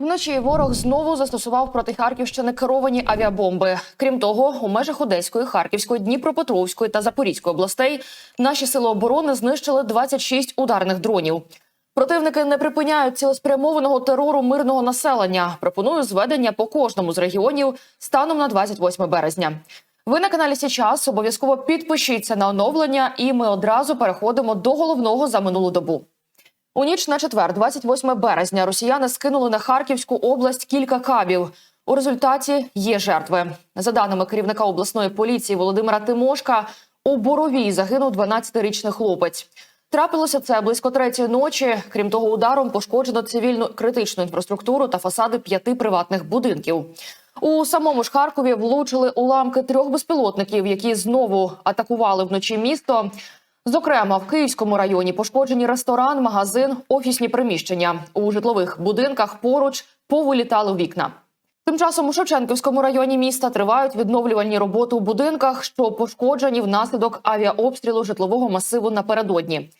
Вночі ворог знову застосував проти Харківщини керовані авіабомби. Крім того, у межах Одеської, Харківської, Дніпропетровської та Запорізької областей наші сили оборони знищили 26 ударних дронів. Противники не припиняють цілеспрямованого терору мирного населення. Пропоную зведення по кожному з регіонів станом на 28 березня. Ви на каналі Січас обов'язково підпишіться на оновлення, і ми одразу переходимо до головного за минулу добу. У ніч на четвер, 28 березня, росіяни скинули на Харківську область кілька кабів. У результаті є жертви. За даними керівника обласної поліції Володимира Тимошка, у Боровій загинув 12-річний хлопець. Трапилося це близько третьої ночі. Крім того, ударом пошкоджено цивільну критичну інфраструктуру та фасади п'яти приватних будинків. У самому ж Харкові влучили уламки трьох безпілотників, які знову атакували вночі місто. Зокрема, в Київському районі пошкоджені ресторан, магазин, офісні приміщення. У житлових будинках поруч повилітали вікна. Тим часом у Шевченківському районі міста тривають відновлювальні роботи у будинках, що пошкоджені внаслідок авіаобстрілу житлового масиву напередодні.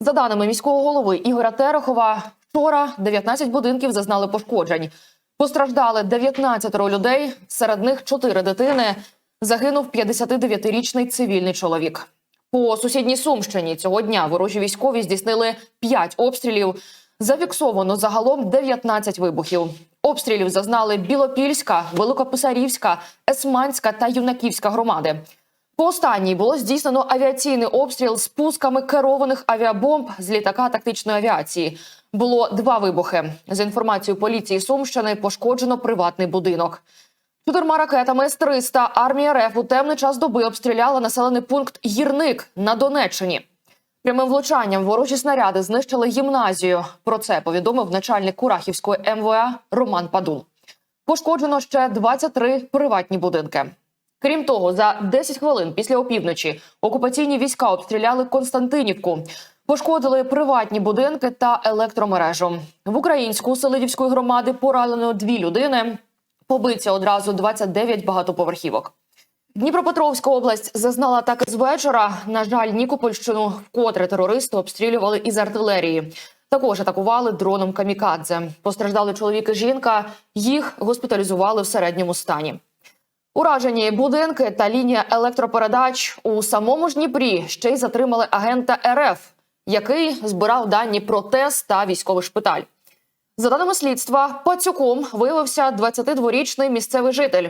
За даними міського голови Ігоря Терехова, вчора 19 будинків зазнали пошкоджень. Постраждали 19 людей, серед них 4 дитини. Загинув 59-річний цивільний чоловік. По сусідній Сумщині цього дня ворожі військові здійснили 5 обстрілів. Зафіксовано загалом 19 вибухів. Обстрілів зазнали Білопільська, Великописарівська, Есманська та Юнаківська громади. По останній було здійснено авіаційний обстріл з пусками керованих авіабомб з літака тактичної авіації. Було два вибухи. За інформацією поліції Сумщини, пошкоджено приватний будинок. Чотирма ракетами С-300 армія РФ у темний час доби обстріляла населений пункт Гірник на Донеччині. Прямим влучанням ворожі снаряди знищили гімназію. Про це повідомив начальник Курахівської МВА Роман Падул. Пошкоджено ще 23 приватні будинки. Крім того, за 10 хвилин після опівночі окупаційні війська обстріляли Константинівку. Пошкодили приватні будинки та електромережу. В українську Селидівської громади поранено дві людини. Побиться одразу 29 багатоповерхівок. Дніпропетровська область зазнала атаки з вечора. На жаль, Нікопольщину вкотре терористи обстрілювали із артилерії. Також атакували дроном камікадзе. Постраждали чоловік і жінка. Їх госпіталізували в середньому стані. Уражені будинки та лінія електропередач у самому ж Дніпрі ще й затримали агента РФ, який збирав дані про тест та військовий шпиталь. За даними слідства, пацюком виявився 22-річний місцевий житель.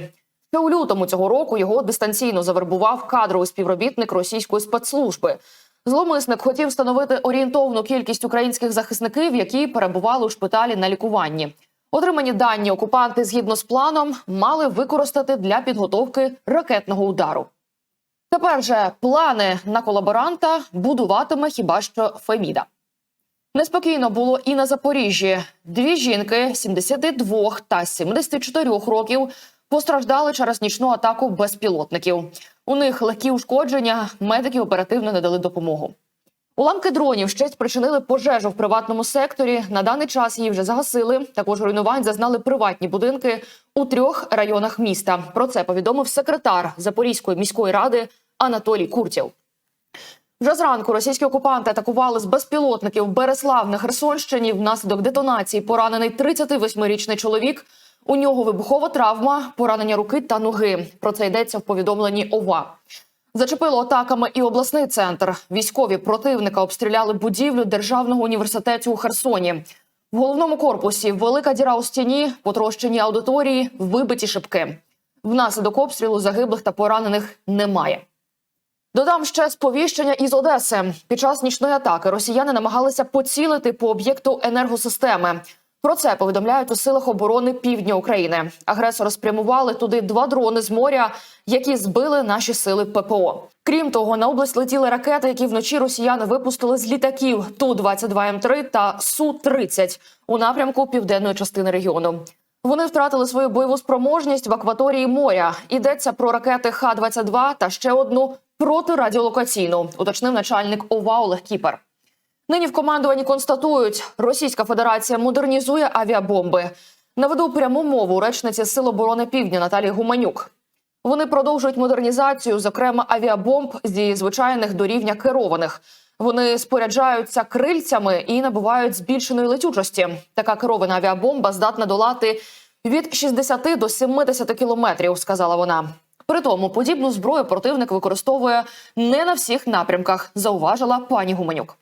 Ще у лютому цього року його дистанційно завербував кадровий співробітник російської спецслужби. Зломисник хотів встановити орієнтовну кількість українських захисників, які перебували у шпиталі на лікуванні. Отримані дані окупанти згідно з планом мали використати для підготовки ракетного удару. Тепер же плани на колаборанта будуватиме хіба що Феміда. Неспокійно було і на Запоріжжі. Дві жінки 72 та 74 років постраждали через нічну атаку безпілотників. У них легкі ушкодження, медики оперативно не дали допомогу. Уламки дронів ще спричинили пожежу в приватному секторі. На даний час її вже загасили. Також руйнувань зазнали приватні будинки у трьох районах міста. Про це повідомив секретар Запорізької міської ради Анатолій Куртєв. Вже зранку російські окупанти атакували з безпілотників Береслав на Херсонщині. Внаслідок детонації поранений 38-річний чоловік. У нього вибухова травма, поранення руки та ноги. Про це йдеться в повідомленні ОВА. Зачепило атаками і обласний центр. Військові противника обстріляли будівлю державного університету у Херсоні. В головному корпусі велика діра у стіні, потрощені аудиторії, вибиті шибки. Внаслідок обстрілу загиблих та поранених немає. Додам ще сповіщення із Одеси. Під час нічної атаки росіяни намагалися поцілити по об'єкту енергосистеми. Про це повідомляють у силах оборони півдня України. Агресори спрямували туди два дрони з моря, які збили наші сили ППО. Крім того, на область летіли ракети, які вночі росіяни випустили з літаків ту 22 м 3 та су 30 у напрямку південної частини регіону. Вони втратили свою бойову спроможність в акваторії моря. Йдеться про ракети Х-22 та ще одну протирадіолокаційну, уточнив начальник ОВА Олег Кіпер. Нині в командуванні констатують, Російська Федерація модернізує авіабомби. Наведу пряму мову речниці Сил оборони Півдня Наталії Гуманюк. Вони продовжують модернізацію, зокрема авіабомб зі звичайних до рівня керованих. Вони споряджаються крильцями і набувають збільшеної летючості. Така керована авіабомба здатна долати від 60 до 70 кілометрів, сказала вона. При тому подібну зброю противник використовує не на всіх напрямках, зауважила пані Гуменюк.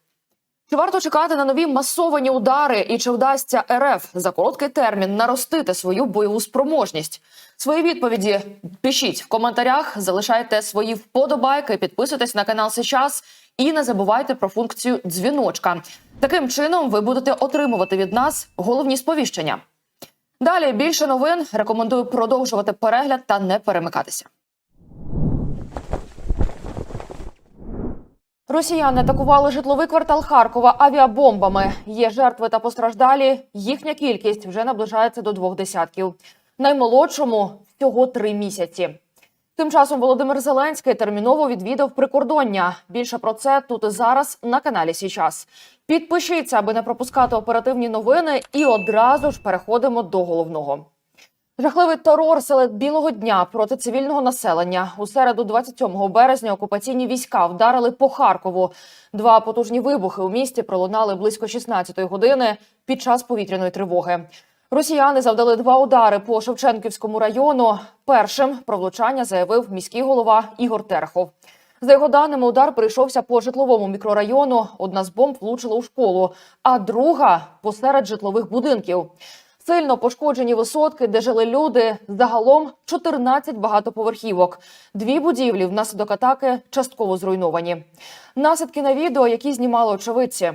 Чи варто чекати на нові масовані удари і чи вдасться РФ за короткий термін наростити свою бойову спроможність? Свої відповіді пишіть в коментарях, залишайте свої вподобайки, підписуйтесь на канал Сейчас і не забувайте про функцію дзвіночка. Таким чином ви будете отримувати від нас головні сповіщення. Далі більше новин. Рекомендую продовжувати перегляд та не перемикатися. Росіяни атакували житловий квартал Харкова авіабомбами. Є жертви та постраждалі. Їхня кількість вже наближається до двох десятків. Наймолодшому всього три місяці. Тим часом Володимир Зеленський терміново відвідав прикордоння. Більше про це тут і зараз на каналі Січас. Підпишіться, аби не пропускати оперативні новини, і одразу ж переходимо до головного. Жахливий терор серед білого дня проти цивільного населення. У середу, 27 березня, окупаційні війська вдарили по Харкову. Два потужні вибухи у місті пролунали близько 16-ї години під час повітряної тривоги. Росіяни завдали два удари по Шевченківському району. Першим про влучання заявив міський голова Ігор Терхов. За його даними, удар прийшовся по житловому мікрорайону. Одна з бомб влучила у школу, а друга посеред житлових будинків. Сильно пошкоджені висотки, де жили люди. Загалом 14 багатоповерхівок. Дві будівлі внаслідок атаки частково зруйновані. Наслідки на відео, які знімали очевидці.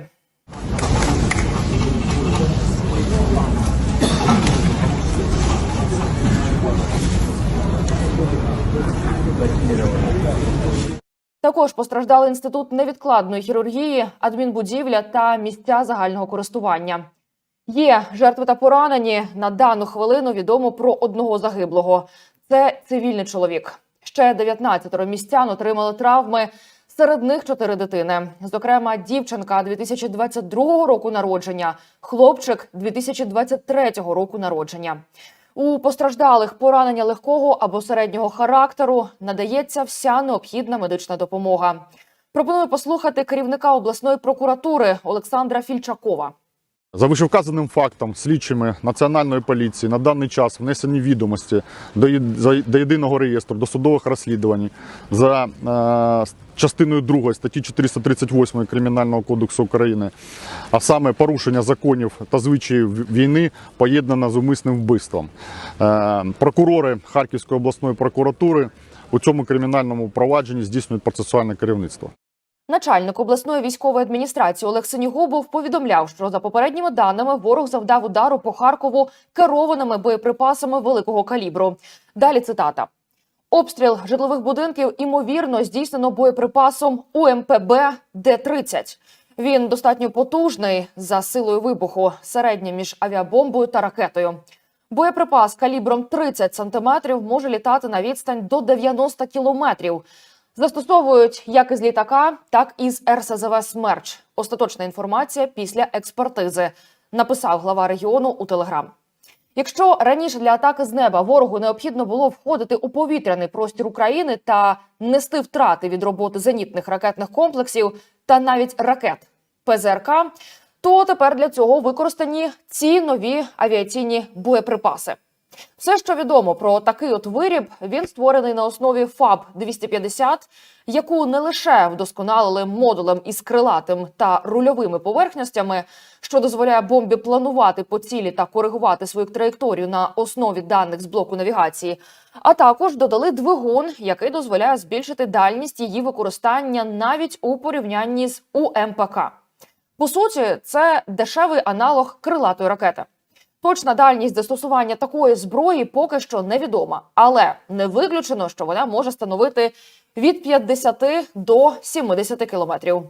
Також постраждали інститут невідкладної хірургії, адмінбудівля та місця загального користування. Є жертви та поранені. На дану хвилину відомо про одного загиблого. Це цивільний чоловік. Ще 19 містян отримали травми. Серед них чотири дитини. Зокрема, дівчинка 2022 року народження, хлопчик 2023 року народження. У постраждалих поранення легкого або середнього характеру надається вся необхідна медична допомога. Пропоную послухати керівника обласної прокуратури Олександра Фільчакова. За вищевказаним фактом, слідчими Національної поліції на даний час внесені відомості до, єдиного реєстру досудових розслідувань за е, частиною 2 статті 438 Кримінального кодексу України, а саме порушення законів та звичаїв війни поєднано з умисним вбивством. Е, прокурори Харківської обласної прокуратури у цьому кримінальному провадженні здійснюють процесуальне керівництво. Начальник обласної військової адміністрації Олег Синігубов повідомляв, що за попередніми даними ворог завдав удару по Харкову керованими боєприпасами великого калібру. Далі цитата. Обстріл житлових будинків імовірно здійснено боєприпасом УМПБ Д-30. Він достатньо потужний за силою вибуху, середнє між авіабомбою та ракетою. Боєприпас калібром 30 сантиметрів може літати на відстань до 90 кілометрів. Застосовують як із літака, так і з РСЗВ «Смерч». Остаточна інформація після експертизи, написав глава регіону у Телеграм. Якщо раніше для атаки з неба ворогу необхідно було входити у повітряний простір України та нести втрати від роботи зенітних ракетних комплексів та навіть ракет ПЗРК, то тепер для цього використані ці нові авіаційні боєприпаси. Все, що відомо про такий от виріб, він створений на основі ФАБ 250 яку не лише вдосконалили модулем із крилатим та рульовими поверхностями, що дозволяє бомбі планувати по цілі та коригувати свою траєкторію на основі даних з блоку навігації, а також додали двигун, який дозволяє збільшити дальність її використання навіть у порівнянні з УМПК. По суті, це дешевий аналог крилатої ракети. Точна дальність застосування такої зброї поки що невідома, але не виключено, що вона може становити від 50 до 70 кілометрів.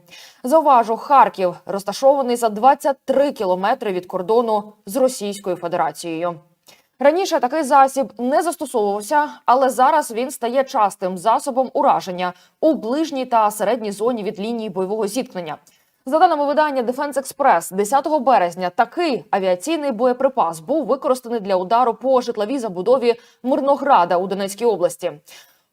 Зауважу, Харків розташований за 23 кілометри від кордону з Російською Федерацією. Раніше такий засіб не застосовувався, але зараз він стає частим засобом ураження у ближній та середній зоні від лінії бойового зіткнення. За даними видання Defense Express, 10 березня такий авіаційний боєприпас був використаний для удару по житловій забудові Мирнограда у Донецькій області.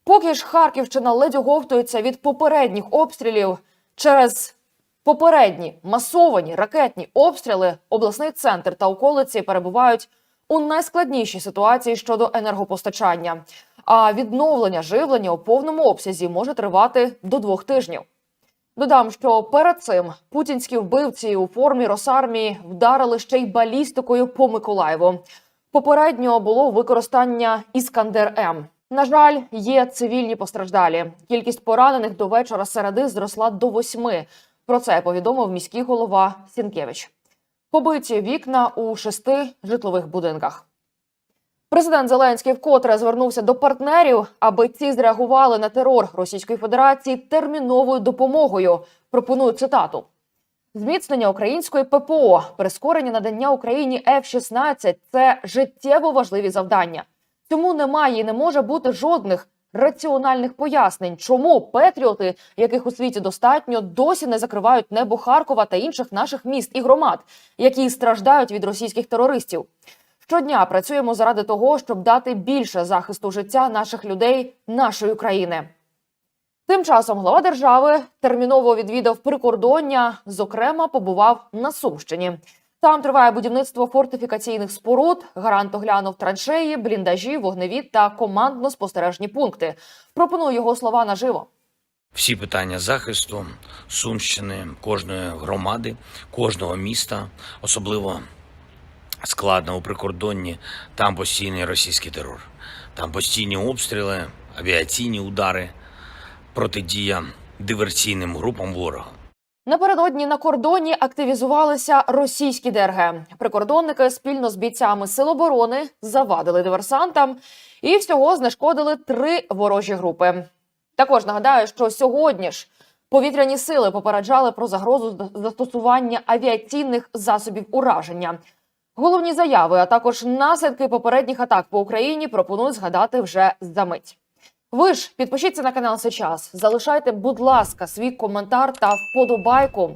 Поки ж Харківщина ледь оговтується від попередніх обстрілів через Попередні масовані ракетні обстріли, обласний центр та околиці перебувають у найскладнішій ситуації щодо енергопостачання. А відновлення живлення у повному обсязі може тривати до двох тижнів. Додам, що перед цим путінські вбивці у формі Росармії вдарили ще й балістикою по Миколаєву. Попередньо було використання Іскандер М. На жаль, є цивільні постраждалі. Кількість поранених до вечора середи зросла до восьми. Про це повідомив міський голова Сінкевич. Побиті вікна у шести житлових будинках. Президент Зеленський вкотре звернувся до партнерів, аби ці зреагували на терор Російської Федерації терміновою допомогою. Пропоную цитату. Зміцнення української ППО, прискорення надання Україні F-16 – це життєво важливі завдання. Цьому немає і не може бути жодних раціональних пояснень, чому патріоти, яких у світі достатньо, досі не закривають небо Харкова та інших наших міст і громад, які страждають від російських терористів. Щодня працюємо заради того, щоб дати більше захисту життя наших людей, нашої країни. Тим часом глава держави терміново відвідав прикордоння, зокрема, побував на Сумщині. Там триває будівництво фортифікаційних споруд. Гарант оглянув траншеї, бліндажі, вогневі та командно-спостережні пункти. Пропоную його слова наживо. Всі питання захисту Сумщини, кожної громади, кожного міста, особливо складно у прикордонні. Там постійний російський терор, там постійні обстріли, авіаційні удари, протидія диверсійним групам ворога. Напередодні на кордоні активізувалися російські ДРГ. Прикордонники спільно з бійцями Сил оборони завадили диверсантам і всього знешкодили три ворожі групи. Також нагадаю, що сьогодні ж повітряні сили попереджали про загрозу застосування авіаційних засобів ураження. Головні заяви, а також наслідки попередніх атак по Україні пропонують згадати вже за мить. Ви ж підпишіться на канал сейчас. Залишайте, будь ласка, свій коментар та вподобайку.